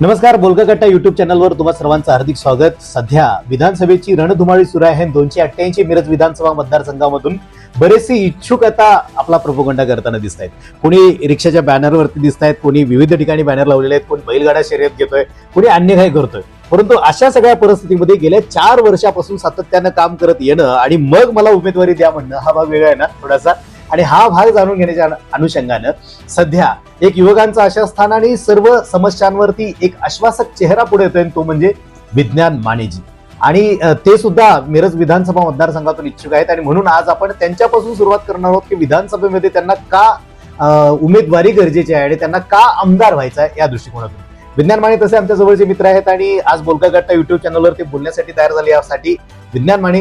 नमस्कार बोलकाकट्टा युट्यूब चॅनलवर तुम्हा सर्वांचं हार्दिक स्वागत. सध्या विधानसभेची रणधुमाळी सुरू आहे. दोनशे अठ्ठ्याऐंशी मिरज विधानसभा मतदारसंघामधून बरेचसे इच्छुक आता आपला प्रोपोगंडा करताना दिसत आहेत कोणी रिक्षाच्या बॅनरवरती दिसत आहेत कोणी विविध ठिकाणी बॅनर लावलेले आहेत कोणी बैलगाडा शर्यत घेतोय कोणी अन्य काही करतोय. परंतु अशा सगळ्या परिस्थितीमध्ये गेल्या चार वर्षापासून सातत्यानं काम करत येणं आणि मग मला उमेदवारी द्या म्हणणं हा भाग वेगळा आहे ना थोडासा? आणि हा भाग जाणून घेण्याच्या अनुषंगानं सध्या एक युवकांचं आशास्थान आणि सर्व समस्यांवरती एक आश्वासक चेहरा पुढे येतोय तो म्हणजे विज्ञान मानेजी. आणि ते सुद्धा मिरज विधानसभा मतदारसंघातून इच्छुक आहेत. आणि म्हणून आज आपण त्यांच्यापासून सुरुवात करणार आहोत की विधानसभेमध्ये त्यांना का उमेदवारी गरजेची आहे आणि त्यांना का आमदार व्हायचं आहे या दृष्टिकोनातून. विज्ञान माने तसे आमच्या जवळचे मित्र आहेत आणि आज बोलका गट्टा युट्यूब चॅनलवर ते बोलण्यासाठी तयार झाले यासाठी विज्ञान माने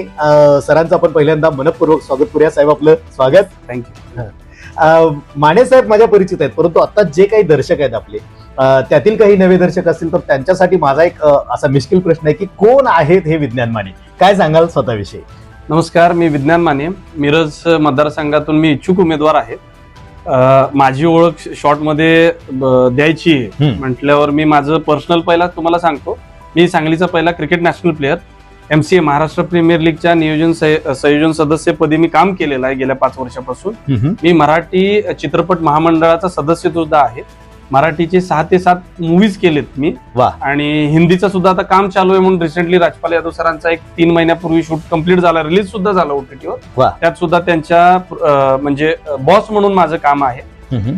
सरांचं आपण पहिल्यांदा मनपूर्वक स्वागत करूया. साहेब आपलं स्वागत. थँक्यू माने साहेब माझ्या परिचित आहेत परंतु आता जे काही दर्शक आहेत आपले त्यातील काही नवे दर्शक असतील तर त्यांच्यासाठी माझा एक असा मिश्किल प्रश्न आहे की कोण आहेत हे विज्ञान माने? काय सांगाल स्वतःविषयी? नमस्कार मी विज्ञान माने. मिरज मतदारसंघातून मी इच्छुक उमेदवार आहे. माझी ओळख शॉर्टमध्ये द्यायची. म्हटल्यावर मी माझं पर्सनल पहिला तुम्हाला सांगतो. मी सांगलीचा पहिला cricket national player M C A Maharashtra premier लीगच्या नियोजन संयोजन सदस्यपदी मी काम केलेलं आहे गेल्या पाच वर्षापासून. मी मराठी चित्रपट महामंडळाचा सदस्य सुद्धा आहे. मराठीचे सहा ते सात मूवीज केलेत मी. वा. आणि हिंदीचं सुद्धा आता काम चालू आहे म्हणून रिसेंटली राजपाल यादव सरांचा एक तीन महिन्यापूर्वी शूट कंप्लीट झाला. रिलीज सुद्धा झाला वा. ओटीटीवर त्यात सुद्धा त्यांच्या म्हणजे बॉस म्हणून माझं काम आहे.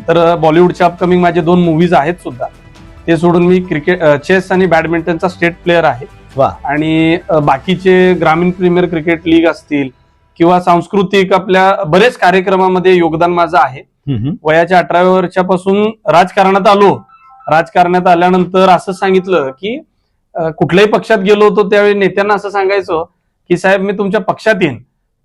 तर बॉलिवूडच्या अपकमिंग माझे दोन मूवीज आहेत सुद्धा. ते सोडून मी क्रिकेट चेस आणि बॅडमिंटनचा स्टेट प्लेअर आहे. वा. आणि बाकीचे ग्रामीण प्रीमियर क्रिकेट लीग असतील किंवा सांस्कृतिक आपल्या बरेच कार्यक्रमामध्ये योगदान माझं आहे. वयाच्या अठराव्या वर्षापासून राजकारणात आलो. राजकारणात आल्यानंतर असं सांगितलं की कुठल्याही पक्षात गेलो होतो त्यावेळी नेत्यांना असं सांगायचो की साहेब मी तुमच्या पक्षात येईन.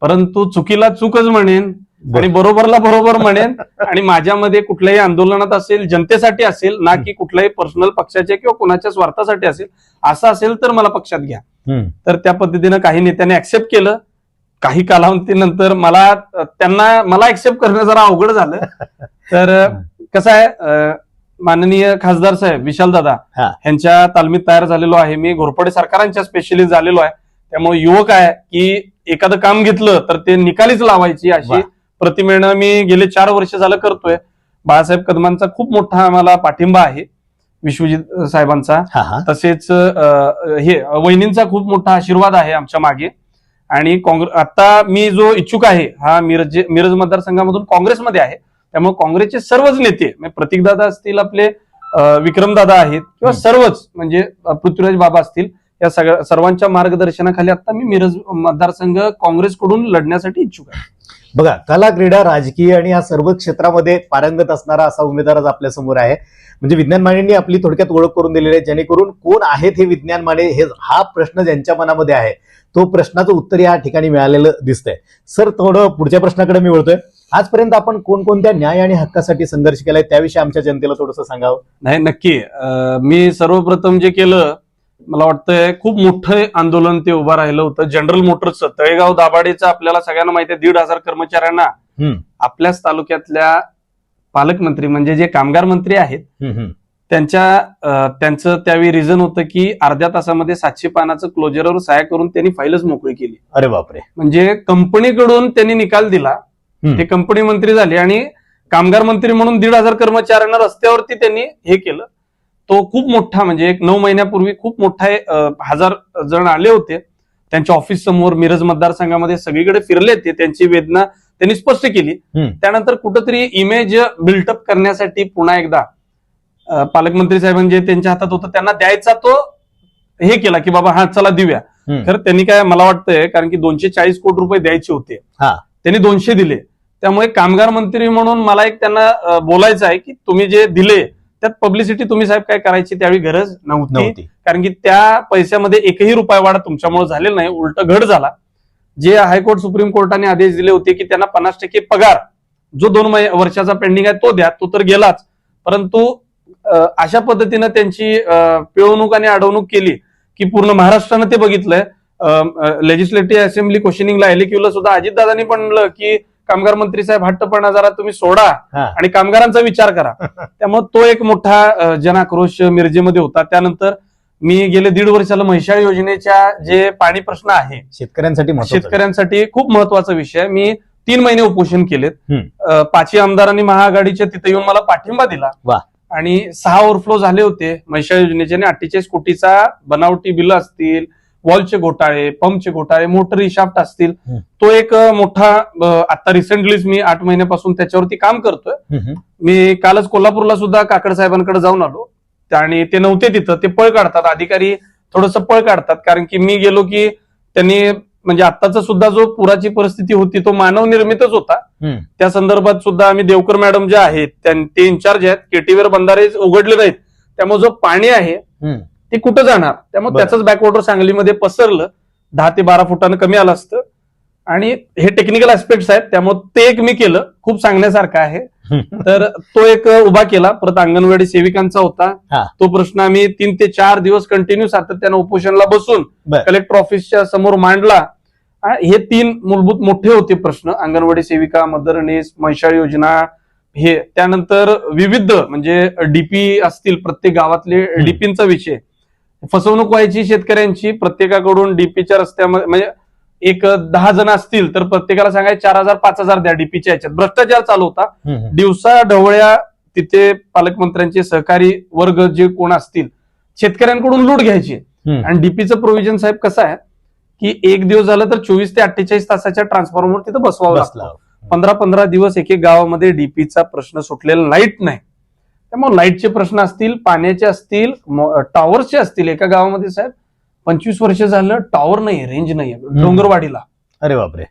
परंतु चुकीला चूकच म्हणेन आणि बरोबरला बरोबर म्हणेन आणि माझ्यामध्ये कुठल्याही आंदोलनात असेल जनतेसाठी असेल ना की कुठल्याही पर्सनल पक्षाच्या किंवा कुणाच्या स्वार्थासाठी असेल असं असेल तर मला पक्षात घ्या. तर त्या पद्धतीनं काही नेत्यांनी ऍक्सेप्ट केलं. काही कालावधीनंतर मला त्यांना मला ऍक्सेप्ट करणं जरा अवघड झालं. तर कसं आहे माननीय खासदार साहेब विशाल दादा. यांच्या तालमीत तयार झालेलो आहे. मी घोरपडे सरकारांच्या स्पेशलिस्ट झालेलो आहे. त्यामुळे युवक आहे की एखादं काम घेतलं तर ते निकालीच लावायची अशी. प्रतिमेनं मी गेले चार वर्ष झालं करतोय. बाळासाहेब कदमांचा खूप मोठा आम्हाला पाठिंबा आहे विश्वजित साहेबांचा. तसेच हे वहिनींचा खूप मोठा आशीर्वाद आहे आमच्या मागे. आणि काँग्रेस आता मी जो इच्छुक आहे हा मिरज मिरज मतदारसंघामधून काँग्रेसमध्ये आहे त्यामुळे काँग्रेसचे सर्वच नेते म्हणजे प्रतीकदादा असतील आपले विक्रमदादा आहेत किंवा. सर्वच म्हणजे पृथ्वीराज बाबा असतील या सगळ्या सर्वांच्या मार्गदर्शनाखाली आता मी मिरज मतदारसंघ काँग्रेसकडून लढण्यासाठी इच्छुक आहे बघा कला क्रीडा राजकीय आणि या सर्व क्षेत्रामध्ये पारंगत असणारा असा उमेदवार आज आपल्यासमोर आहे. म्हणजे विज्ञान मानेंनी आपली थोडक्यात ओळख करून दिलेली आहे जेणेकरून कोण आहेत हे विज्ञान माने हे हा प्रश्न ज्यांच्या मनामध्ये आहे तो प्रश्नाचं उत्तर या ठिकाणी मिळालेलं दिसतंय. सर थोडं पुढच्या प्रश्नाकडे मी वळतोय. आजपर्यंत आपण कोणकोणत्या न्याय आणि हक्कासाठी संघर्ष केलाय त्याविषयी आमच्या जनतेला थोडंसं सांगावं? नाही नक्की. मी सर्वप्रथम जे केलं मला वाटतंय खूप मोठं आंदोलन ते उभं राहिलं होतं. जनरल मोटर्सचं तळेगाव दाभाडेचं आपल्याला सगळ्यांना माहिती आहे दीड हजार कर्मचाऱ्यांना. आपल्याच तालुक्यातल्या पालकमंत्री म्हणजे जे कामगार मंत्री आहेत. त्यांच्या त्यांचं त्यावेळी रिझन होतं की अर्ध्या तासामध्ये सातशे पानाचं क्लोजरवर सहाय्य करून त्यांनी फाईलच मोकळी केली. अरे बापरे. म्हणजे कंपनीकडून त्यांनी निकाल दिला. ते कंपनी मंत्री झाले आणि कामगार मंत्री म्हणून दीड हजार कर्मचाऱ्यांना रस्त्यावरती त्यांनी हे केलं. तो खूप मोठा म्हणजे एक नऊ महिन्यापूर्वी खूप मोठा हजार जण आले होते त्यांच्या ऑफिस समोर मिरज मतदारसंघामध्ये सगळीकडे फिरले ते त्यांची वेदना त्यांनी स्पष्ट केली. त्यानंतर कुठंतरी इमेज बिल्टअप करण्यासाठी पुन्हा एकदा पालकमंत्री साहेबांनी जे त्यांच्या हातात होतं त्यांना द्यायचा तो हे केला की बाबा हा चला देऊया. तर त्यांनी काय मला वाटतंय कारण की दोनशे चाळीस कोटी रुपये द्यायचे होते. त्यांनी दोनशे दिले त्यामुळे कामगार मंत्री म्हणून मला एक त्यांना बोलायचं आहे की तुम्ही जे दिले त्यात पब्लिसिटी तुम्ही साहेब काय करायची त्यावेळी गरज नव्हती. कारण की त्या पैशामध्ये एकही रुपया वाढ तुमच्यामुळे झालेला नाही उलट घट झाला. जे हायकोर्ट सुप्रीम कोर्टाने आदेश दिले होते की त्यांना पन्नास टक्के पगार जो दोन वर्षाचा पेंडिंग आहे तो द्या तो तर गेलाच. परंतु अशा पद्धतीनं त्यांची पिळवणूक आणि अडवणूक केली की पूर्ण महाराष्ट्रानं ते बघितलंय. लेजिस्लेटिव्ह असेंब्ली क्वेश्चनिंगला एलिक्यूला सुद्धा अजितदादांनी पण म्हणलं की कामगार मंत्री साहेब हट्टपणा जरा तुम्ही सोडा. आणि कामगारांचा विचार करा त्यामुळे तो एक मोठा जनाक्रोश मिरजेमध्ये होता त्यानंतर मी गेले दीड वर्षाला म्हैसाळ योजनेच्या जे पाणी प्रश्न आहे शेतकऱ्यांसाठी. शेतकऱ्यांसाठी खूप महत्त्वाचा विषय. मी तीन महिने उपोषण केलेत पाचही आमदारांनी महाआघाडीच्या तिथे येऊन मला पाठिंबा दिला. आणि सहा ओव्हरफ्लो झाले होते म्हैसाळ योजनेचे आणि अठ्ठेचाळीस कोटीचा बनावटी बिल असतील वॉलचे घोटाळे पंपचे घोटाळे मोटर शाफ्ट असतील. तो एक मोठा आता रिसेंटलीच मी आठ महिन्यापासून त्याच्यावरती काम करतोय. मी कालच कोल्हापूरला सुद्धा काकड साहेबांकडे जाऊन आलो. आणि ते नव्हते तिथं. ते पळ काढतात. अधिकारी थोडस पळ काढतात. कारण की मी गेलो की त्यांनी म्हणजे आत्ताचा सुद्धा जो पुराची परिस्थिती होती तो मानव निर्मितच होता. त्या संदर्भात सुद्धा आम्ही देवकर मॅडम जे आहेत ते इन्चार्ज आहेत. केटीवेर बंधारे उघडले नाहीत त्यामुळे जो पाणी आहे. ते कुठं जाणार? त्यामुळे. त्याचंच बॅकवॉटर सांगलीमध्ये पसरलं. दहा ते बारा फुटानं कमी आलं असतं. आणि हे टेक्निकल ऍस्पेक्ट्स आहेत त्यामुळे ते एक मी केलं. खूप सांगण्यासारखं आहे. तर तो एक उभा केला. परत अंगणवाडी सेविकांचा. होता. तो प्रश्न आम्ही तीन ते चार दिवस कंटिन्यू सातत्यानं उपोषणला बसून. कलेक्टर ऑफिसच्या समोर मांडला. हे तीन मूलभूत मोठे होते प्रश्न. अंगणवाडी सेविका मदरनेस म्हैसाळ योजना हे. त्यानंतर विविध म्हणजे डीपी असतील प्रत्येक गावातले डीपींचा विषय. फसवणूक व्हायची शेतकऱ्यांची प्रत्येकाकडून डीपीच्या रस्त्यामध्ये म्हणजे एक दहा जण असतील तर प्रत्येकाला सांगायचे चार हजार पाच हजार द्या डीपीच्या याच्यात. भ्रष्टाचार चालू होता. दिवसा ढवळ्या तिथे पालकमंत्र्यांचे सहकारी वर्ग जे कोण असतील शेतकऱ्यांकडून लूट घ्यायची. आणि डीपीचं प्रोव्हिजन साहेब कसं आहे की एक दिवस झालं तर चोवीस ते अठ्ठेचाळीस तासाच्या ट्रान्सफॉर्मर तिथं बसवावं लागतं. पंधरा पंधरा दिवस एक एक गावामध्ये डीपीचा प्रश्न सुटलेला लाइट नाही. त्यामुळे लाईटचे प्रश्न असतील पाण्याचे असतील टॉवरचे असतील एका गावामध्ये साहेब. पंचवीस वर्ष झालं टॉवर नाही रेंज नाही डोंगरवाडीला. अरे बापरे.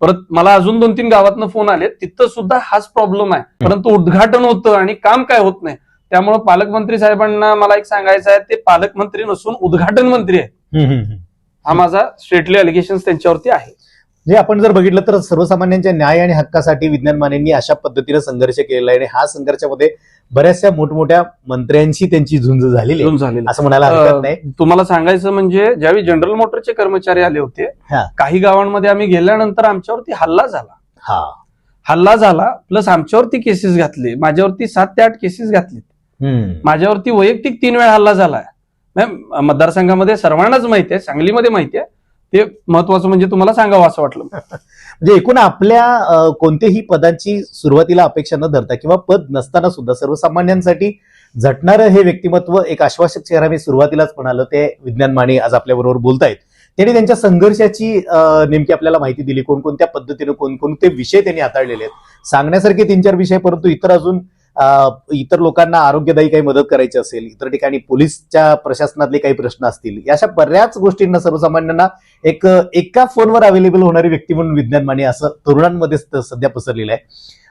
परत मला अजून दोन तीन गावातनं फोन आले तिथं सुद्धा हाच प्रॉब्लेम आहे. परंतु उद्घाटन होतं आणि काम काय होत नाही. त्यामुळे पालकमंत्री साहेबांना मला एक सांगायचं आहे ते पालकमंत्री नसून उद्घाटन मंत्री आहे. हा माझा स्ट्रेटली अलिगेशन त्यांच्यावरती आहे जे आपण जर बघितलं तर सर्वसामान्यांच्या न्याय आणि हक्कासाठी विज्ञान मानेंनी अशा पद्धतीने संघर्ष केलेला आहे आणि हा संघर्षामध्ये बऱ्याचशा मोठमोठ्या मंत्र्यांची त्यांची झुंज झालेली झालेलं असं म्हणायला हरकत नाही. तुम्हाला सांगायचं म्हणजे ज्यावेळी जनरल मोटरचे कर्मचारी आले होते. काही गावांमध्ये आम्ही गेल्यानंतर आमच्यावरती हल्ला झाला. हा. हल्ला झाला प्लस आमच्यावरती केसेस घातले. माझ्यावरती सात ते आठ केसेस घातले. माझ्यावरती वैयक्तिक तीन वेळा हल्ला मॅम, मतदारसंघामध्ये सर्वांनाच माहिती आहे सांगलीमध्ये माहिती आहे. ते महत्वाचं म्हणजे तुम्हाला सांगावं असं वाटलं. म्हणजे एकूण आपल्या कोणत्याही पदांची सुरुवातीला अपेक्षा न धरता किंवा पद नसताना सुद्धा सर्वसामान्यांसाठी झटणारं हे व्यक्तिमत्व एक आश्वासक चेहरा मी सुरुवातीलाच म्हणालो ते विज्ञान माने आज आपल्याबरोबर बोलतायत. त्यांनी त्यांच्या संघर्षाची नेमकी आपल्याला माहिती दिली कोणकोणत्या पद्धतीने कोणकोणते विषय त्यांनी हाताळलेले आहेत. सांगण्यासारखे तीन चार विषय परंतु इतर अजून इतर लोकांना आरोग्यदायी काही मदत करायची असेल इतर ठिकाणी पोलीसच्या प्रशासनातले काही प्रश्न असतील अशा बऱ्याच गोष्टींना सर्वसामान्यांना एक एका फोनवर अवेलेबल होणारी व्यक्ती म्हणून विज्ञान माने असं तरुणांमध्ये सध्या पसरलेलं आहे.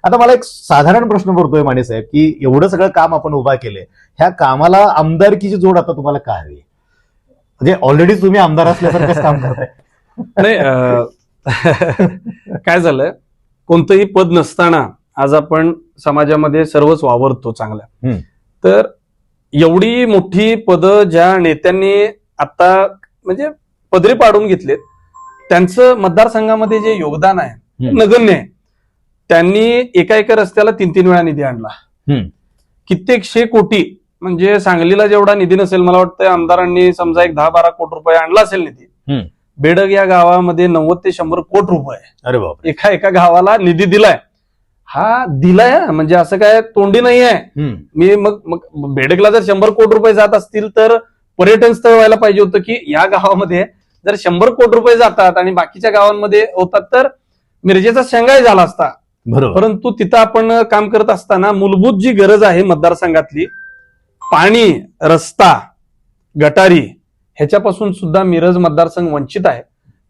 आता मला एक साधारण प्रश्न पडतोय माने साहेब की एवढं सगळं काम आपण उभा केलंय ह्या कामाला आमदारकीची जोड आता तुम्हाला काय हवी? म्हणजे ऑलरेडी तुम्ही आमदार असल्यासारखंच काम करताय. नाही काय झालंय कोणतंही पद नसताना आज आपण समाजामध्ये सर्वच वावरतो चांगल्या. तर एवढी मोठी पदं ज्या नेत्यांनी आता म्हणजे पदरी पाडून घेतलेत त्यांचं मतदारसंघामध्ये जे योगदान आहे. नगण्य आहे त्यांनी एका एका रस्त्याला तीन तीन वेळा निधी आणला. कित्येकशे कोटी म्हणजे सांगलीला जेवढा निधी नसेल मला वाटतं आमदारांनी समजा एक दहा बारा कोटी रुपये आणला असेल निधी. बेडग या गावामध्ये नव्वद ते शंभर कोटी रुपये अरे बाप एका एका गावाला निधी दिलाय हा दिलाय. म्हणजे असं काय तोंडी नाही आहे मी मग मग बेडगला जर शंभर कोटी रुपये जात असतील तर पर्यटन स्थळ व्हायला पाहिजे होतं की या गावामध्ये जर शंभर कोटी रुपये जातात आणि बाकीच्या गावांमध्ये होतात तर मिरजेचा शेंगाई झाला असता. बरोबर. परंतु तिथं आपण काम करत असताना मूलभूत जी गरज आहे मतदारसंघातली पाणी रस्ता गटारी ह्याच्यापासून सुद्धा मिरज मतदारसंघ वंचित आहे.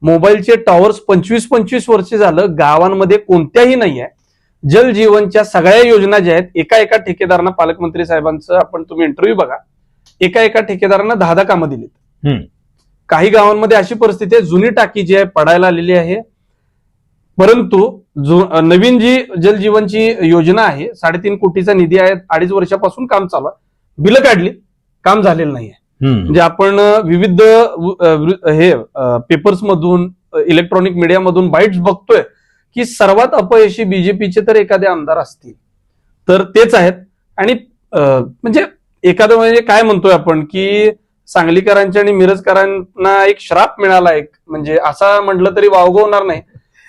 मोबाईलचे टॉवर्स पंचवीस पंचवीस वर्ष झालं गावांमध्ये कोणत्याही नाही आहे जल जीवनच्या सगळ्या योजना ज्या आहेत एका एका ठेकेदारांना पालकमंत्री साहेबांचं आपण तुम्ही इंटरव्ह्यू बघा. एका एका ठेकेदारांना दहा दहा कामं दिलीत. काही गावांमध्ये अशी परिस्थिती आहे जुनी टाकी जी आहे पडायला आलेली आहे. परंतु जु- नवीन जी जल जीवनची योजना आहे साडेतीन कोटीचा निधी आहे अडीच वर्षापासून काम चालू आहे. बिलं काढली काम झालेलं नाहीये हम्म. म्हणजे आपण विविध हे पेपर्स मधून इलेक्ट्रॉनिक मीडियामधून बाईट्स बघतोय की सर्वात अपयशी बीजेपीचे तर एखादे आमदार असतील. तर तेच आहेत. आणि म्हणजे एखादं म्हणजे काय म्हणतोय आपण की सांगलीकरांच्या आणि मिरजकरांना एक श्राप मिळाला एक. म्हणजे असा म्हटलं तरी वावग होणार नाही.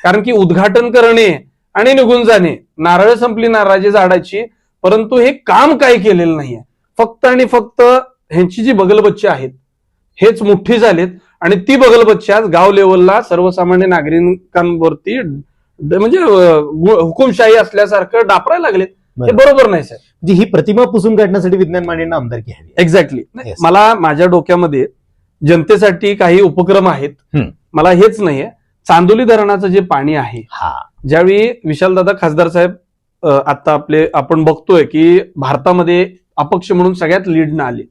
कारण की उद्घाटन करणे आणि निघून जाणे नारळ संपली नारळाची झाडाची परंतु हे काम काय केलेलं नाहीये. फक्त आणि फक्त ह्यांची जी बगलबच्ची आहेत हेच मुठ्ठी झालेत आणि ती बगलबच्ची आज गाव लेवलला सर्वसामान्य नागरिकांवरती म्हणजे हुकुमशाही असल्यासारखं डापरायला लागलेत. हे बरं. बरोबर नाही साहेब म्हणजे ही प्रतिमा पुसून काढण्यासाठी विज्ञान मांडेंना आमदारकी हवी एक्झॅक्टली Yes. मला माझ्या डोक्यामध्ये जनतेसाठी काही उपक्रम आहेत. हम्म. मला हेच नाहीये. चांदोली धरणाचं जे पाणी आहे हा. ज्यावेळी विशालदादा खासदार साहेब अ, आता आपले आपण बघतोय की भारतामध्ये अपक्ष म्हणून सगळ्यात लीडनं आले.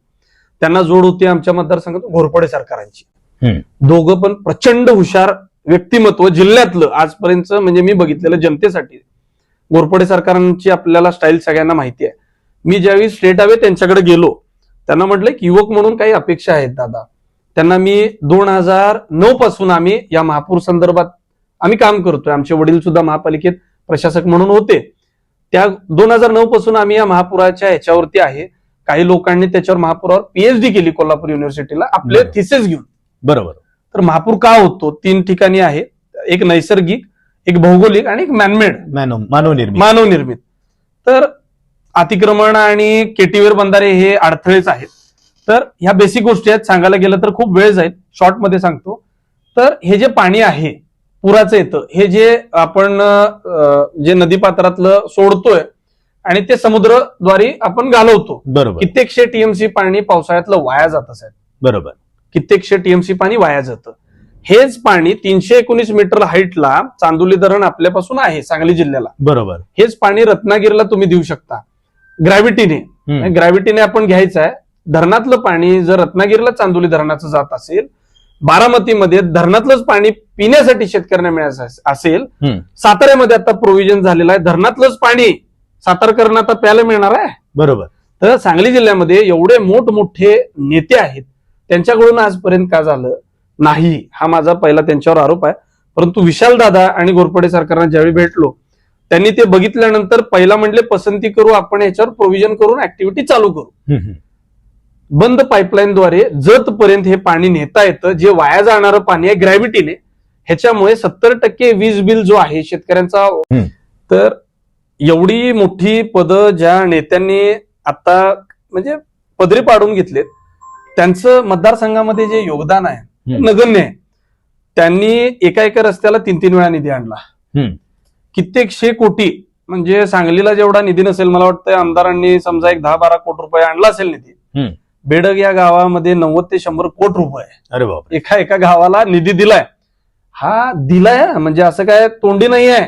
त्यांना जोड होती आमच्या मतदारसंघात घोरपडे सरकारांची. हम्म. दोघं पण प्रचंड हुशार व्यक्तिमत्व जिल्ह्यातलं आजपर्यंत म्हणजे मी बघितलेलं जनतेसाठी. घोरपडे सरकारांची आपल्याला स्टाईल सगळ्यांना माहिती आहे. मी ज्यावेळी स्टेट हवे त्यांच्याकडे गेलो त्यांना म्हटलं की युवक म्हणून काही अपेक्षा आहेत दादा. त्यांना मी दोन हजार नऊ पासून आम्ही या महापूर संदर्भात आम्ही काम करतोय. आमचे वडील सुद्धा महापालिकेत प्रशासक म्हणून होते. त्या दोन हजार नऊ पासून आम्ही या महापुराच्या ह्याच्यावरती आहे. काही लोकांनी त्याच्यावर महापुरावर पीएचडी केली कोल्हापूर युनिव्हर्सिटीला आपले. थिसेस घेऊन. बरोबर. तर महापूर का होतो? तीन ठिकाणी आहे. एक नैसर्गिक एक भौगोलिक आणि एक मॅनमेड मानव मानव निर्मित मानव निर्मित तर अतिक्रमण आणि केटीवेर बंधारे हे अडथळेच आहेत. तर ह्या बेसिक गोष्टी आहेत. सांगायला गेलं तर खूप वेळ जाईल. शॉर्टमध्ये सांगतो. तर हे जे पाणी आहे पुराचं येतं हे जे आपण जे नदीपात्रातलं सोडतोय आणि ते समुद्रद्वारे आपण घालवतो. बरोबर. कित्येकशे टीएमसी पाणी पावसाळ्यातलं वाया जात साहेब. बरोबर. कित्येकशे टीएमसी पाणी वाया जातं. हेच पाणी तीनशे एकोणीस मीटर हाईटला चांदोली धरण आपल्यापासून आहे सांगली जिल्ह्याला. बरोबर. हेच पाणी रत्नागिरीला तुम्ही देऊ शकता. ग्रॅव्हिटीने हम्म. ग्रॅव्हिटीने आपण घ्यायचं आहे धरणातलं पाणी जर रत्नागिरीला चांदोली धरणाचं जात असेल बारामतीमध्ये धरणातलंच पाणी पिण्यासाठी शेतकऱ्यांना मिळायचं असेल. साताऱ्यामध्ये आता प्रोव्हिजन झालेलं आहे. धरणातलंच पाणी सातारकरांना आता प्यायला मिळणार आहे. बरोबर. तर सांगली जिल्ह्यामध्ये एवढे मोठमोठे नेते आहेत त्यांच्याकडून आजपर्यंत का झालं? नाही हा माझा पहिला त्यांच्यावर आरोप आहे परंतु विशाल दादा आणि घोरपडे सरकारना ज्यावेळी भेटलो त्यांनी ते बघितल्यानंतर पहिला म्हणले पसंती करू आपण याच्यावर प्रोव्हिजन करून ऍक्टिव्हिटी चालू करू. बंद पाईपलाईनद्वारे जतपर्यंत हे पाणी नेता येतं जे वाया जाणारं पाणी आहे ग्रॅव्हिटीने ह्याच्यामुळे सत्तर टक्के वीज बिल जो आहे शेतकऱ्यांचा. तर एवढी मोठी पदं ज्या नेत्यांनी आता म्हणजे पदरी पाडून घेतलेत त्यांचं मतदारसंघामध्ये जे योगदान आहे. नगण्य आहे. त्यांनी एका एका रस्त्याला तीन तीन वेळा निधी आणला. कित्येकशे कोटी म्हणजे सांगलीला जेवढा निधी नसेल मला वाटतं आमदारांनी समजा एक दहा बारा कोटी रुपये आणला असेल निधी. बेडग या गावामध्ये नव्वद ते शंभर कोटी रुपये अरे बाप एका एका गावाला निधी दिलाय. हा दिलाय म्हणजे असं काय तोंडी नाही आहे.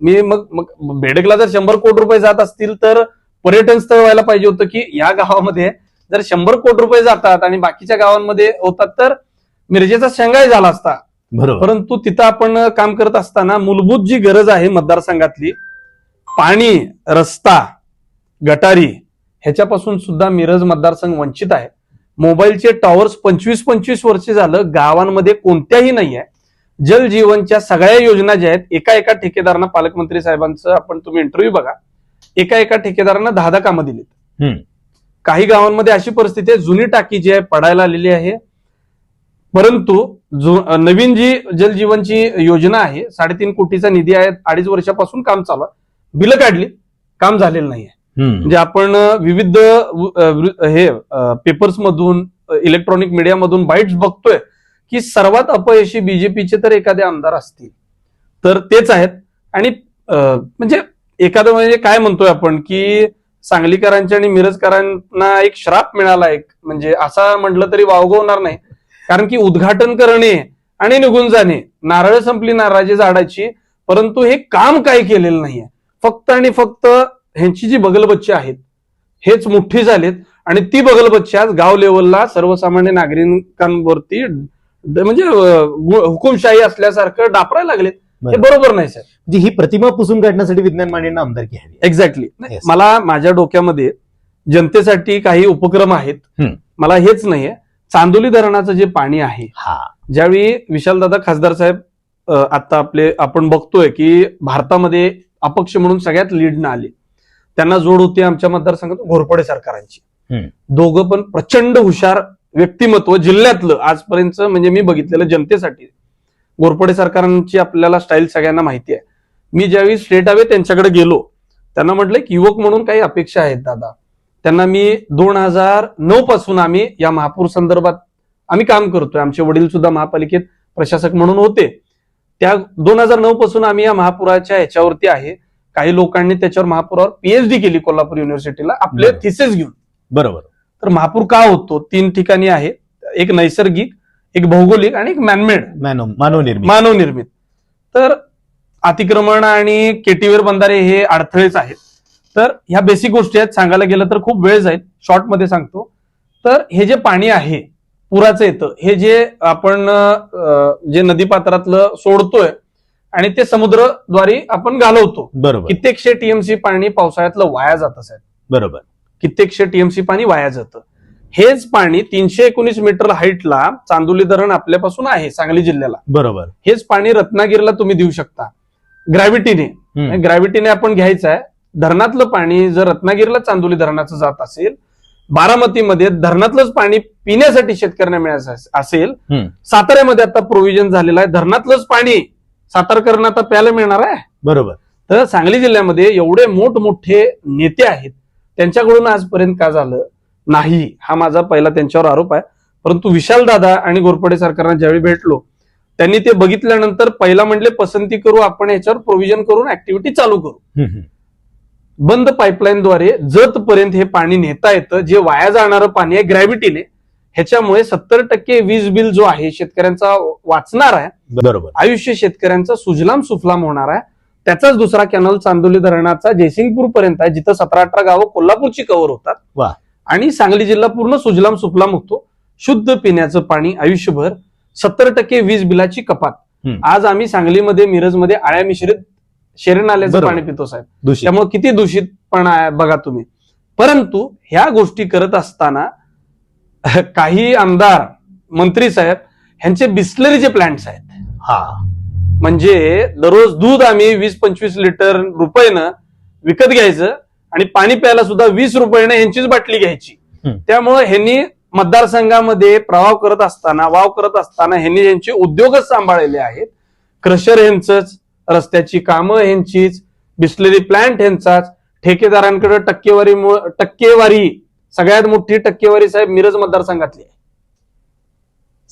मी मग मग बेडगला जर शंभर कोटी रुपये जात असतील तर पर्यटन स्थळ व्हायला पाहिजे होतं की या गावामध्ये जर शंभर कोटी रुपये जातात आणि बाकीच्या गावांमध्ये होतात तर मिरजेचा शेंगाई झाला असता. बरोबर. परंतु तिथं आपण काम करत असताना मूलभूत जी गरज आहे मतदारसंघातली पाणी रस्ता गटारी ह्याच्यापासून सुद्धा मिरज मतदारसंघ वंचित आहे. मोबाईलचे टॉवर्स पंचवीस पंचवीस वर्ष झालं गावांमध्ये कोणत्याही नाही आहे जल जीवनच्या सगळ्या योजना ज्या आहेत एका एका ठेकेदारांना पालकमंत्री साहेबांचं आपण तुम्ही इंटरव्ह्यू बघा. एका एका ठेकेदारांना दहा दहा कामं दिलीत. काही गावांमध्ये अशी परिस्थिती आहे जुनी टाकी जी आहे पडायला आलेली आहे परंतु जु- नवीन जी जल जीवनची योजना आहे साडेतीन कोटीचा निधी आहे अडीच वर्षापासून काम चालू आहे. बिलं काढली काम झालेलं नाहीये. हम्म. म्हणजे आपण विविध हे पेपर्स मधून इलेक्ट्रॉनिक मीडियामधून बाईट्स बघतोय की सर्वात अपयशी बीजेपीचे तर एखादे आमदार असतील. तर तेच आहेत. आणि म्हणजे एखादं म्हणजे काय म्हणतोय आपण की सांगलीकरांच्या आणि मिरजकरांना एक श्राप मिळाला एक म्हणजे असा म्हटलं तरी वावगं होणार नाही. कारण की उद्घाटन करणे आणि निघून जाणे नारळ संपली नारळाची झाडाची परंतु हे काम काय केलेलं नाहीये. फक्त आणि फक्त ह्यांची जी बगलबच्चे आहेत हेच मुठ्ठी झालेत आणि ती बगलबच्चे आज गाव लेवलला सर्वसामान्य नागरिकांवरती म्हणजे हुकुमशाही असल्यासारखं डापरायला लागलेत. हे बरं. बरोबर नाही साहेब. म्हणजे ही प्रतिमा पुसून काढण्यासाठी विज्ञान मांडेंना आमदारकी हवी? एक्झॅक्टली. मला माझ्या डोक्यामध्ये जनतेसाठी काही उपक्रम आहेत. मला हेच नाहीये. चांदोली धरणाचं जे पाणी आहे हा. ज्यावेळी विशालदादा खासदार साहेब आता आपले आपण बघतोय की भारतामध्ये अपक्ष म्हणून सगळ्यात लीडनं आले. त्यांना जोड होती आमच्या मतदारसंघात घोरपडे सरकारांची. दोघं पण प्रचंड हुशार व्यक्तिमत्व जिल्ह्यातलं आजपर्यंत म्हणजे मी बघितलेलं जनतेसाठी. घोरपडे सरकारांची आपल्याला स्टाईल सगळ्यांना माहिती आहे. मी ज्यावेळी स्टेट हवे त्यांच्याकडे गेलो त्यांना म्हटलं की युवक म्हणून काही अपेक्षा आहेत दादा. त्यांना मी दोन हजार नऊ पासून आम्ही या महापूर संदर्भात आम्ही काम करतोय. आमचे वडील सुद्धा महापालिकेत प्रशासक म्हणून होते. त्या दोन हजार नऊ पासून आम्ही या महापुराच्या ह्याच्यावरती आहे. काही लोकांनी त्याच्यावर महापुरावर पीएचडी केली कोल्हापूर युनिव्हर्सिटीला आपले. थिसेस घेऊन. बरोबर. तर महापूर का होतो? तीन ठिकाणी आहे. एक नैसर्गिक एक भौगोलिक आणि एक मॅनमेड मानव मानव निर्मित मानव निर्मित तर अतिक्रमण आणि केटीवेर बंधारे हे अडथळेच आहेत. तर ह्या बेसिक गोष्टी आहेत. सांगायला गेलं तर खूप वेळ जाईल. शॉर्टमध्ये सांगतो. तर हे जे पाणी आहे पुराचं येतं हे जे आपण जे नदीपात्रातलं सोडतोय आणि ते समुद्रद्वारे आपण घालवतो. बरोबर. कित्येकशे टीएमसी पाणी पावसाळ्यातलं वाया जात साहेब बरोबर. कित्येकशे टीएमसी पाणी वाया जातं. हेच पाणी तीनशे एकोणीस मीटर हाईटला चांदोली धरण आपल्यापासून आहे सांगली जिल्ह्याला. बरोबर. हेच पाणी रत्नागिरीला तुम्ही देऊ शकता. ग्रॅव्हिटीने. ग्रॅव्हिटीने आपण घ्यायचं आहे. धरणातलं पाणी जर रत्नागिरीला चांदोली धरणाचं जात असेल बारामतीमध्ये धरणातलंच पाणी पिण्यासाठी शेतकऱ्यांना मिळायचं असेल. साताऱ्यामध्ये आता प्रोव्हिजन झालेलं आहे. धरणातलंच पाणी सातारकरांना आता प्यायला मिळणार आहे. बरोबर. तर सांगली जिल्ह्यामध्ये एवढे मोठमोठे नेते आहेत त्यांच्याकडून आजपर्यंत का झालं नाही? हा माझा पहिला त्यांच्यावर आरोप आहे. परंतु विशाल दादा आणि घोरपडे सरकारना ज्यावेळी भेटलो त्यांनी ते बघितल्यानंतर पहिला म्हणले पसंती करू आपण याच्यावर प्रोव्हिजन करून ऍक्टिव्हिटी चालू करू. बंद पाईपलाईनद्वारे जतपर्यंत हे पाणी नेता येतं जे वाया जाणारं पाणी आहे ग्रॅव्हिटीने ह्याच्यामुळे सत्तर टक्के वीज बिल जो आहे शेतकऱ्यांचा वाचणार आहे. बरोबर. आयुष्य शेतकऱ्यांचा सुजलाम सुफलाम होणार आहे. त्याचाच दुसरा कॅनल चांदोली धरणाचा जयसिंगपूर पर्यंत आहे जिथं सतरा अठरा गावं कोल्हापूरची कव्हर होतात. वा. आणि सांगली जिल्हा पूर्ण सुजलाम सुफलाम होतो. शुद्ध पिण्याचं पाणी आयुष्यभर सत्तर टक्के वीज बिलाची कपात. आज आम्ही सांगलीमध्ये मिरजमध्ये आळ्या मिश्रित शेरे नाल्याचं बरोबर. पाणी पितो साहेब. दूषित. त्यामुळे किती दूषितपणा आहे बघा तुम्ही. परंतु ह्या गोष्टी करत असताना काही आमदार मंत्री साहेब ह्यांचे बिस्लरीचे प्लांट्स आहेत. हा. म्हणजे दररोज दूध आम्ही वीस पंचवीस लिटर रुपयानं विकत घ्यायचं आणि पाणी प्यायला सुद्धा वीस रुपयानं यांचीच बाटली घ्यायची. हम्म. त्यामुळे ह्यांनी मतदारसंघामध्ये प्रवाह करत असताना वाव करत असताना ह्यांनी यांचे उद्योगच सांभाळलेले आहेत. क्रशर ह्यांचंच रस्त्याची कामं ह्यांचीच बिस्लरी प्लांट ह्यांचाच ठेकेदारांकडे टक्केवारी टक्केवारी सगळ्यात मोठी टक्केवारी साहेब मिरज मतदारसंघातली आहे.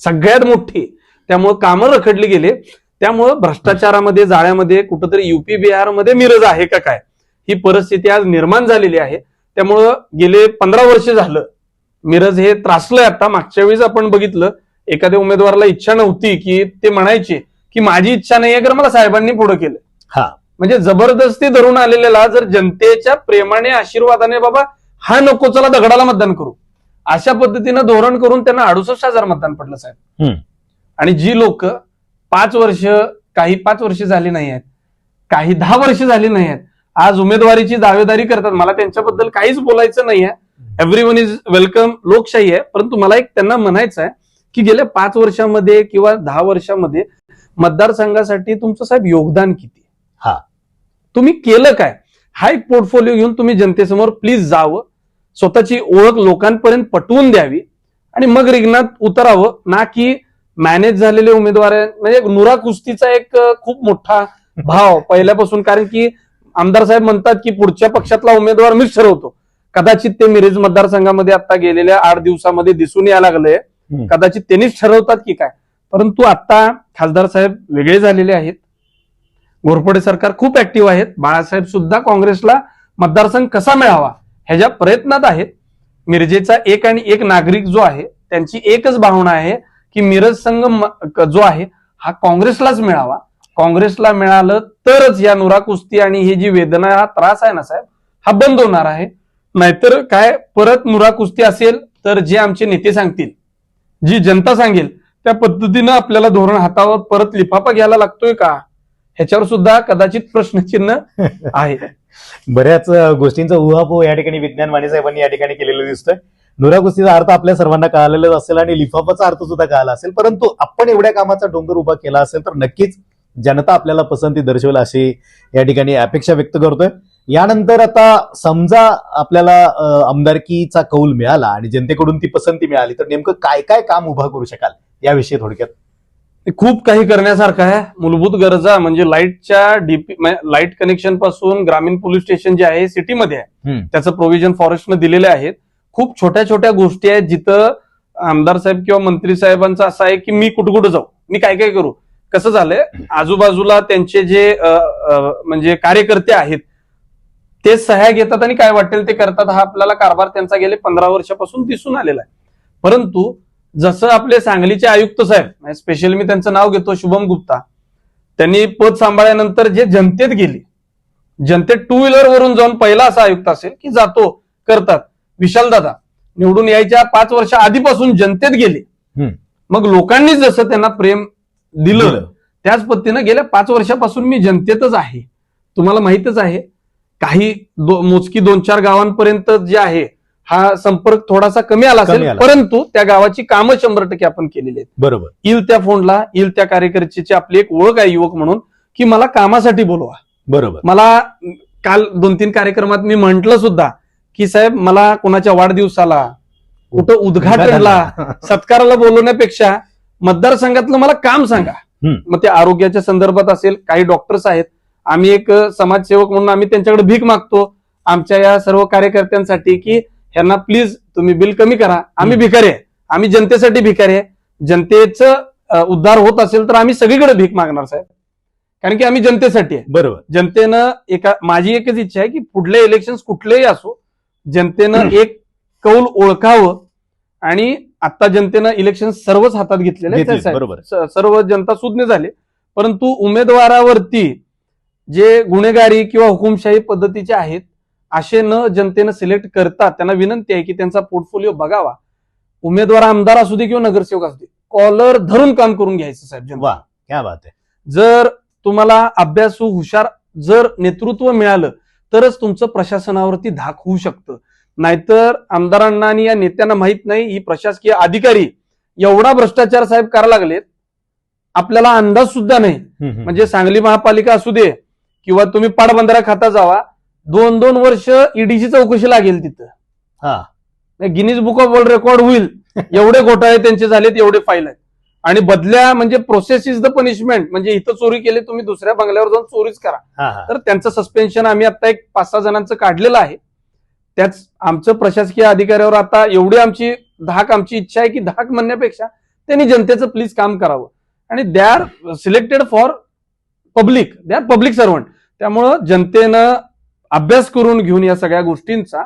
सगळ्यात मोठी. त्यामुळे कामं रखडली गेले. त्यामुळं भ्रष्टाचारामध्ये जाळ्यामध्ये कुठंतरी युपी बिहारमध्ये मिरज आहे का काय? ही परिस्थिती आज निर्माण झालेली आहे. त्यामुळं गेले पंधरा वर्ष झालं. मिरज हे त्रासलंय आता. मागच्या वेळेस आपण बघितलं. एखाद्या उमेदवाराला इच्छा नव्हती की ते म्हणायचे की माझी इच्छा नाही आहे तर मला साहेबांनी पुढे केलं. हा. म्हणजे जबरदस्ती धरून आलेल्याला जर जनतेच्या प्रेमाने आशीर्वादाने बाबा हा नको चला दगडाला मतदान करू. अशा पद्धतीनं धोरण करून त्यांना अडुसष्ट हजार मतदान पडलं साहेब. आणि जी लोक पाच वर्ष काही पाच वर्ष झाली नाही आहेत काही दहा वर्ष झाली नाही आहेत आज उमेदवारीची दावेदारी करतात. मला त्यांच्याबद्दल काहीच बोलायचं नाही आहे एव्हरी वन इज वेलकम लोकशाही आहे. परंतु मला एक त्यांना म्हणायचं आहे की गेल्या पाच वर्षामध्ये किंवा दहा वर्षामध्ये मतदारसंघासाठी तुमचं साहेब योगदान किती? हा. तुम्ही केलं काय? हा एक पोर्टफोलिओ घेऊन तुम्ही जनतेसमोर प्लीज जावं. स्वतःची ओळख लोकांपर्यंत पटवून द्यावी. आणि मग रिंगणात उतरावं. ना की मॅनेज झालेले उमेदवार. म्हणजे नुरा कुस्तीचा एक खूप मोठा भाव पहिल्यापासून. कारण की आमदार साहेब म्हणतात की पुढच्या पक्षातला उमेदवार मीच ठरवतो. कदाचित ते मिरज मतदारसंघामध्ये आता गेलेल्या आठ दिवसामध्ये दिसून यायला लागले. कदाचित त्यांनीच ठरवतात की काय? परंतु आता खासदार साहेब वेगळे झालेले आहेत. घोरपडे सरकार खूप ऍक्टिव्ह आहेत. बाळासाहेब सुद्धा काँग्रेसला मतदारसंघ कसा मिळावा ह्याच्या प्रयत्नात आहेत. मिरजेचा एक आणि एक नागरिक जो आहे त्यांची एकच भावना आहे की मिरज संघ जो आहे हा काँग्रेसलाच मिळावा. काँग्रेसला मिळालं तरच या नुरा कुस्ती आणि ही जी वेदना हा त्रास आहे ना साहेब हा बंद होणार आहे. नाहीतर काय परत नुरा कुस्ती असेल तर जे आमचे नेते सांगतील जी जनता सांगेल त्या पद्धतीनं आपल्याला धोरण हातावर परत लिफाफा घ्यायला लागतोय का? ह्याच्यावर सुद्धा कदाचित प्रश्नचिन्ह आहे. बऱ्याच गोष्टींचा उहापोह या ठिकाणी विज्ञान माने साहेबांनी या ठिकाणी केलेलं दिसतोय. नुरा कुस्तीचा अर्थ आपल्या सर्वांना कळालेलाच असेल आणि लिफाफाचा अर्थ सुद्धा कळाला असेल. परंतु आपण एवढ्या कामाचा डोंगर उभा केला असेल तर नक्कीच जनता आपल्याला पसंती दर्शवेल अशी या ठिकाणी अपेक्षा व्यक्त करतोय. यानंतर आता समजा आपल्याला आमदारकीचा कौल मिळाला आणि जनतेकडून ती पसंती मिळाली तर नेमकं काय काय काम उभं करू शकाल याविषयी थोडक्यात? खूप काही करण्यासारखं आहे. मूलभूत गरजा म्हणजे लाईटच्या डीपी लाइट कनेक्शनपासून ग्रामीण पोलीस स्टेशन जे आहे सिटीमध्ये आहे. त्याचं प्रोव्हिजन फॉरेस्टनं दिलेले आहेत खूप छोट्या छोट्या गोष्टी आहेत जिथं आमदार साहेब किंवा मंत्री साहेबांचं असं आहे की मी कुठं कुठं जाऊ मी काय काय करू? कसं झालंय? आजूबाजूला त्यांचे जे म्हणजे कार्यकर्ते आहेत ते सह्या घेतात आणि काय वाटेल ते करतात हा आपल्याला कारभार त्यांचा गेले पंधरा वर्षापासून दिसून आलेला आहे परंतु जसं आपले सांगलीचे आयुक्त साहेब स्पेशली मी त्यांचं नाव घेतो शुभम गुप्ता त्यांनी पद सांभाळल्यानंतर जे जनतेत गेले जनतेत टू व्हीलर वरून जाऊन पहिला असा आयुक्त असेल की जातो करतात विशाल दादा निवडून यायच्या पाच वर्ष आधीपासून जनतेत गेले. मग लोकांनी जसं त्यांना प्रेम दिलं दिलं. त्याच पद्धतीनं गेल्या पाच वर्षापासून मी जनतेतच आहे तुम्हाला माहितच आहे काही दो- मोजकी दोन चार गावांपर्यंत जे आहे हा संपर्क थोडासा कमी आला असेल. परंतु त्या गावाची कामं शंभर टक्के आपण केलेली आहेत. बरोबर. येईल त्या फोनला येईल त्या कार्यकर्त्याची आपली एक ओळख आहे युवक म्हणून की मला कामासाठी बोलवा. बरोबर. मला काल दोन तीन कार्यक्रमात मी म्हंटल सुद्धा की साहेब मला कोणाच्या वाढदिवसाला कुठं उद्घाटनला सत्काराला बोलवण्यापेक्षा मतदारसंघातलं मला काम सांगा. मग ते आरोग्याच्या संदर्भात असेल काही डॉक्टर्स आहेत आम्ही एक समाजसेवक म्हणून आम्ही त्यांच्याकडे भीक मागतो आमच्या या सर्व कार्यकर्त्यांसाठी की ह्यांना प्लीज तुम्ही बिल कमी करा. आम्ही. भिकारी आहे. आम्ही जनतेसाठी भिकारी आहे. जनतेचं उद्धार होत असेल तर आम्ही सगळीकडे भीक मागणार साहेब. कारण की आम्ही जनतेसाठी आहे. बरोबर. जनतेनं एका माझी एकच इच्छा आहे की पुढले इलेक्शन कुठलेही असो जनतेनं एक कौल ओळखावं आणि आता जनतेनं इलेक्शन सर्वच हातात घेतलेले सर्व जनता सुज्ञ झाले. परंतु उमेदवारावरती जे गुन्हेगारी किंवा हुकुमशाही पद्धतीचे आहेत असे न जनतेनं सिलेक्ट करतात त्यांना विनंती आहे की त्यांचा पोर्टफोलिओ बघावा. उमेदवार आमदार असू दे किंवा नगरसेवक असू दे कॉलर धरून काम करून घ्यायचं साहेब वा क्या बात आहे. जर तुम्हाला अभ्यासू हुशार जर नेतृत्व मिळालं तरच तुमचं प्रशासनावरती धाक होऊ शकतं. नाहीतर आमदारांना आणि या नेत्यांना माहीत नाही ही प्रशासकीय अधिकारी एवढा भ्रष्टाचार साहेब करायला लागलेत आपल्याला अंदाज सुद्धा नाही. म्हणजे सांगली महापालिका असू दे किंवा तुम्ही पाटबंधारा खाता जावा दोन दोन वर्ष ईडीची चौकशी लागेल तिथं. हा. Guinness book of world record होईल. एवढे घोटाळे त्यांचे झालेत एवढे फाईल आहेत. आणि बदल्या म्हणजे प्रोसेस इज द पनिशमेंट म्हणजे इथं चोरी केली तुम्ही दुसऱ्या बंगल्यावर जाऊन चोरीच करा. तर त्यांचं सस्पेन्शन आम्ही आता एक पाच सहा जणांचं काढलेलं आहे. त्याच आमचं प्रशासकीय अधिकाऱ्यावर आता एवढी आमची धाक आमची इच्छा आहे की धाक म्हणण्यापेक्षा त्यांनी जनतेचं प्लीज काम करावं. आणि they are selected for public they are public servant. त्यामुळं जनतेनं अभ्यास करून घेऊन या सगळ्या गोष्टींचा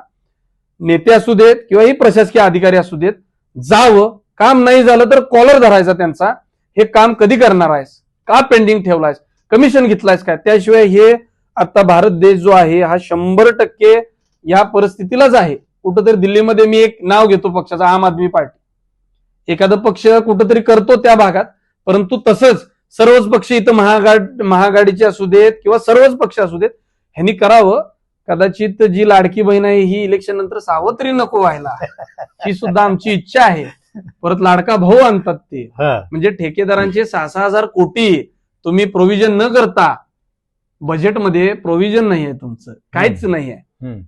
नेते असू देत किंवा ही प्रशासकीय अधिकारी असू देत जावं. काम नाही झालं तर कॉलर धरायचा त्यांचा. हे काम कधी करणार आहेस? का पेंडिंग ठेवलायस? कमिशन घेतलायस काय? त्याशिवाय हे आता भारत देश जो आहे हा शंभर टक्के या परिस्थितीलाच आहे. कुठंतरी दिल्लीमध्ये मी एक नाव घेतो पक्षाचा आम आदमी पार्टी. एखादा पक्ष कुठंतरी करतो त्या भागात परंतु तसंच सर्वच पक्ष इथं महागाड महागाडीचे असू देत किंवा सर्वच पक्ष असू देत ह्यांनी करावं. कदाचित जी लाडकी बहीण आहे ही इलेक्शन नंतर सावत्री नको व्हायला. ही सुद्धा आमची इच्छा आहे. परत लाडका भाऊ आणतात ते. म्हणजे ठेकेदारांचे सहा सहा हजार कोटी तुम्ही प्रोव्हिजन न करता बजेटमध्ये प्रोव्हिजन नाही आहे तुमचं. काहीच नाही आहे.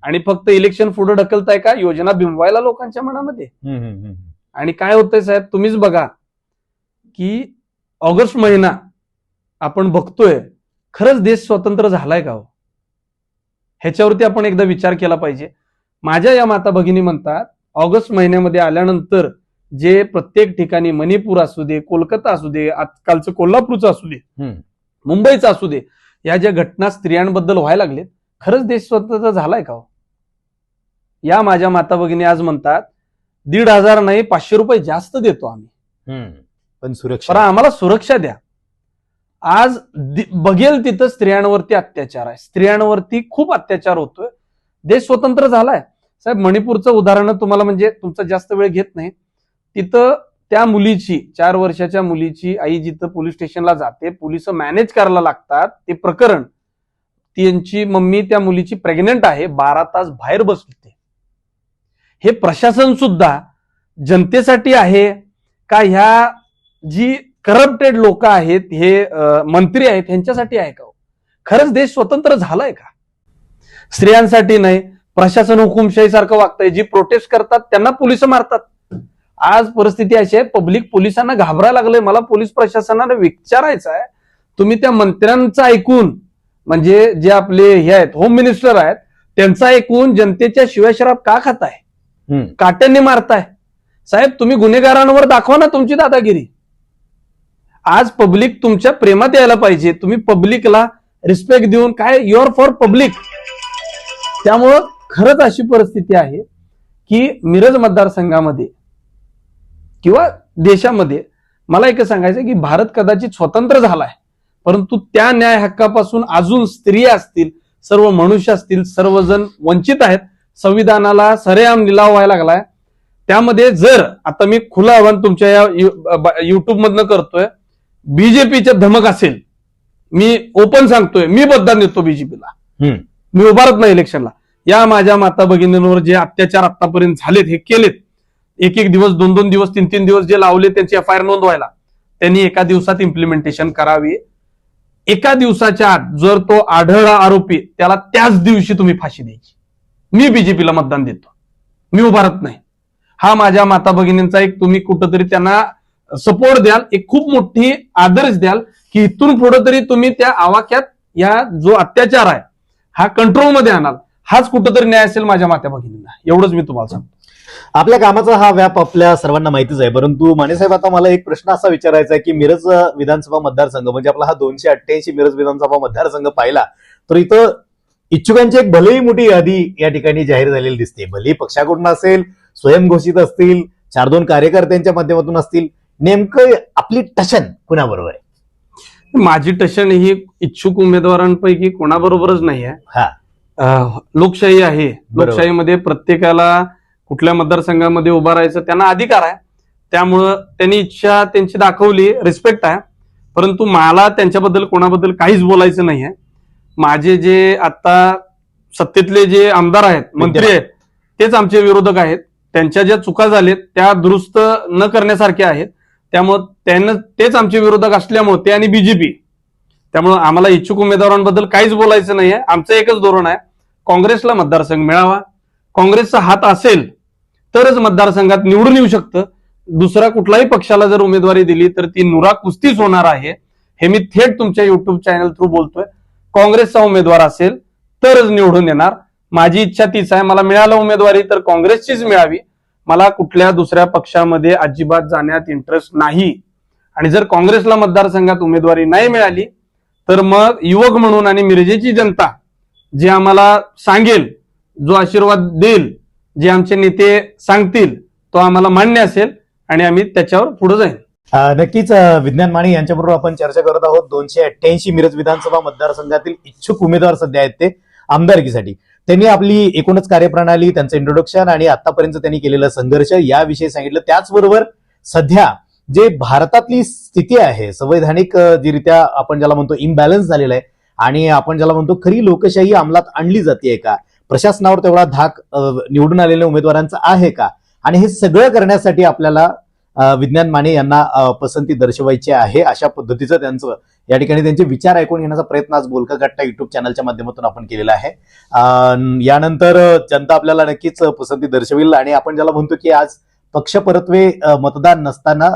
आणि फक्त इलेक्शन पुढे ढकलताय का? योजना बिंबवायला लोकांच्या मनामध्ये. आणि काय होतंय साहेब तुम्हीच बघा की ऑगस्ट महिना आपण बघतोय खरंच देश स्वतंत्र झालाय का हो ह्याच्यावरती आपण एकदा विचार केला पाहिजे माझ्या या माता भगिनी म्हणतात ऑगस्ट महिन्यामध्ये आल्यानंतर जे प्रत्येक ठिकाणी मणिपूर असू दे कोलकाता असू दे आजकालचं कोल्हापूरचं असू दे. मुंबईचं असू दे या ज्या घटना स्त्रियांबद्दल व्हायला लागलेत खरंच देश स्वतंत्र झालाय का हो? या माझ्या माता भगिनी आज म्हणतात दीड हजार नाही पाचशे रुपये जास्त देतो आम्ही. पण सुरक्षा. आम्हाला सुरक्षा द्या. आज बघेल तिथं स्त्रियांवरती अत्याचार आहे. स्त्रियांवरती खूप अत्याचार होतोय. देश स्वतंत्र झालाय. साहेब मणिपूरचं उदाहरण तुम्हाला म्हणजे तुमचा जास्त वेळ घेत नाही. तिथं त्या मुलीची चार वर्षाच्या मुलीची आई जिथं पोलीस स्टेशनला जाते पोलीस मॅनेज करायला लागतात ते प्रकरण त्यांची मम्मी त्या मुलीची प्रेग्नंट आहे बारा तास बाहेर बसते. हे प्रशासन सुद्धा जनतेसाठी आहे का ह्या जी करप्टेड लोक आहेत हे मंत्री आहेत ह्यांच्यासाठी आहे का हो? खरंच देश स्वतंत्र झालाय का? स्त्रियांसाठी नाही प्रशासन हुकुमशाही सारखं वागतंय जी प्रोटेस्ट करतात त्यांना पोलीस मारतात. आज परिस्थिती अशी आहे पब्लिक पोलिसांना घाबरायला लागलंय. मला पोलीस प्रशासनाने विचारायचं आहे तुम्ही त्या मंत्र्यांचं ऐकून म्हणजे जे आपले हे आहेत होम मिनिस्टर आहेत त्यांचं ऐकून जनतेच्या शिवाशराब का खाताय. काट्यांनी मारताय. साहेब तुम्ही गुन्हेगारांवर दाखवा ना तुमची दादागिरी. आज पब्लिक तुमच्या प्रेमात यायला पाहिजे. तुम्ही पब्लिकला रिस्पेक्ट देऊन काय युअर फॉर पब्लिक त्यामुळं खरंच अशी परिस्थिती आहे की मिरज मतदारसंघामध्ये किंवा देशामध्ये मला एक सांगायचं की भारत कदाचित स्वतंत्र झालाय. परंतु त्या न्याय हक्कापासून अजून स्त्रिया असतील सर्व मनुष्य असतील सर्वजण वंचित आहेत संविधानाला सरेआम लिलाव व्हायला लागलाय. त्यामध्ये जर आता मी खुलं आव्हान तुमच्या या युट्यूब मधनं करतोय बीजेपीच्या धमक असेल मी ओपन सांगतोय मी मतदान देतो बीजेपीला. मी उभारत नाही इलेक्शनला. या माझ्या माता भगिनींवर जे अत्याचार आतापर्यंत झालेत हे केलेत एक एक दिवस दोन दोन दिवस तीन तीन दिवस जे लावले त्यांची एफ आय आर नोंदवायला त्यांनी एका दिवसात इम्प्लिमेंटेशन करावी. एका दिवसाच्या आत जर तो आढळला आरोपी त्याला त्याच दिवशी तुम्ही फाशी द्यायची. मी बीजेपीला मतदान देतो. मी उभारत नाही. हा माझ्या माता भगिनींचा एक तुम्ही कुठंतरी त्यांना सपोर्ट द्याल एक खूप मोठी आदर्श द्याल की इथून पुढे तरी तुम्ही त्या आवाक्यात या जो अत्याचार आहे हा कंट्रोलमध्ये आणाल. हाच कुठंतरी न्याय असेल माझ्या मात्या भगिनींना. एवढंच मी तुम्हाला सांगतो. आपल्या कामाचा हा व्याप आपल्या सर्वांना माहितीच आहे. परंतु मानेसाहेब आता मला एक प्रश्न असा विचारायचा आहे की मिरज विधानसभा मतदारसंघ म्हणजे आपला हा दोनशे अठ्ठ्याऐंशी मिरज विधानसभा मतदारसंघ पाहिला तर इथं इच्छुकांची एक भलेही मोठी यादी या ठिकाणी जाहीर झालेली दिसते. भलेही पक्षाकडून असेल स्वयंघोषित असतील चार दोन कार्यकर्त्यांच्या माध्यमातून असतील नेमकं आपली टशन कुणाबरोबर आहे? माझी टशन ही इच्छुक उमेदवारांपैकी कोणाबरोबरच नाही आहे. हा. अं, लोकशाही आहे. बरोबर. लोकशाहीमध्ये प्रत्येकाला कुठल्या मतदारसंघामध्ये उभा राहायचं त्यांना अधिकार आहे. त्यामुळं त्यांनी इच्छा त्यांची दाखवली रिस्पेक्ट आहे. परंतु मला त्यांच्याबद्दल कोणाबद्दल काहीच बोलायचं नाही आहे. माझे जे आता सत्तेतले जे आमदार आहेत मंत्री आहेत तेच आमचे विरोधक आहेत. त्यांच्या ज्या चुका झाल्यात त्या दुरुस्त न करण्यासारख्या आहेत. त्यामुळं त्यांना तेच आमचे विरोधक असल्यामुळे ते आणि बीजेपी त्यामुळं आम्हाला इच्छुक उमेदवारांबद्दल काहीच बोलायचं नाही आहे आमचं एकच धोरण आहे. काँग्रेसला मतदारसंघ मिळावा. काँग्रेसचा हात असेल तरच मतदारसंघात निवडून येऊ शकतं. दुसरा कुठलाही पक्षाला जर उमेदवारी दिली तर ती नुरा कुस्तीच होणार आहे. हे मी थेट तुमच्या युट्यूब चॅनल थ्रू बोलतोय. काँग्रेसचा उमेदवार असेल तरच निवडून येणार. माझी इच्छा तीच आहे. मला मिळालं उमेदवारी तर काँग्रेसचीच मिळावी. मला कुठल्या दुसऱ्या पक्षामध्ये अजिबात जाण्यात इंटरेस्ट नाही. आणि जर काँग्रेसला मतदारसंघात उमेदवारी नाही मिळाली तर मग युवक म्हणून आणि मिरजेची जनता जे आम्हाला सांगेल जो आशीर्वाद देईल जे आमचे नेते सांगतील तो आम्हाला मान्य असेल आणि आम्ही त्याच्यावर पुढे जाईल नक्कीच विज्ञान माने यांच्याबरोबर आपण चर्चा करत आहोत. दोनशे अठ्ठ्याऐंशी मिरज विधानसभा मतदारसंघातील इच्छुक उमेदवार सध्या आहेत ते आमदारकीसाठी. त्यांनी आपली एकूणच कार्यप्रणाली त्यांचं इंट्रोडक्शन आणि आतापर्यंत त्यांनी केलेला संघर्ष याविषयी सांगितलं. त्याचबरोबर सध्या जे भारतातली स्थिती आहे संवैधानिक जीरित्या आपण ज्याला म्हणतो इम्बॅलन्स झालेला आहे आणि आपण ज्याला म्हणतो खरी लोकशाही अंमलात आणली जाते का? प्रशासनावर तेवढा धाक निवडून आलेल्या उमेदवारांचा आहे का? आणि हे सगळं करण्यासाठी आपल्याला विज्ञान माने यांना पसंती दर्शवायची आहे अशा पद्धतीचं त्यांचं या ठिकाणी त्यांचे विचार ऐकून घेण्याचा प्रयत्न आज बोलका गट्टा युट्यूब चॅनलच्या माध्यमातून आपण केलेला आहे. यानंतर जनता आपल्याला नक्कीच पसंती दर्शवेल आणि आपण ज्याला म्हणतो की आज पक्षपरत्वे मतदान नसताना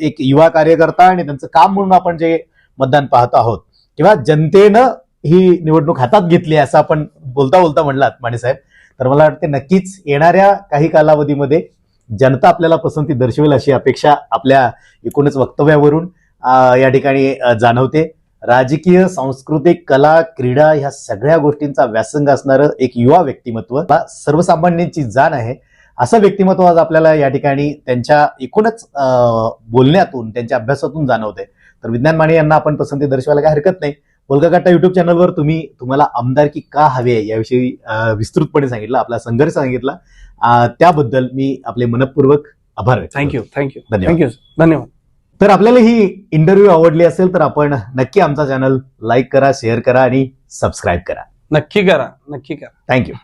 एक युवा कार्यकर्ता आणि त्यांचं काम म्हणून आपण जे मतदान पाहत आहोत. किंवा जनतेनं ही निवडणूक हातात घेतली असं आपण बोलता बोलता म्हणलात माणेसाहेब तर मला वाटते नक्कीच येणाऱ्या काही कालावधीमध्ये जनता आपल्याला पसंती दर्शवेल अशी अपेक्षा आपल्या एकूणच वक्तव्यावरून. या ठिकाणी जाणवते. राजकीय सांस्कृतिक कला क्रीडा ह्या सगळ्या गोष्टींचा व्यासंग असणारं एक युवा व्यक्तिमत्व सर्वसामान्यांची जाण आहे. असं व्यक्तिमत्व आज आपल्याला या ठिकाणी त्यांच्या एकूणच बोलण्यातून त्यांच्या अभ्यासातून जाणवते. तर विज्ञान माने यांना आपण पसंती दर्शवायला काही हरकत नाही. कोलकाता युट्यूब चॅनलवर तुम्ही तुम्हाला आमदारकी का हवी आहे याविषयी विस्तृतपणे सांगितलं आपला संघर्ष सांगितला. त्याबद्दल मी आपले मनपूर्वक आभार. थँक्यू थँक्यू धन्यवाद. थँक्यू धन्यवाद. तर आपल्याला ही इंटरव्ह्यू आवडली असेल तर आपण नक्की आमचा चॅनल लाईक करा शेअर करा आणि सबस्क्राईब करा. नक्की करा नक्की करा. थँक्यू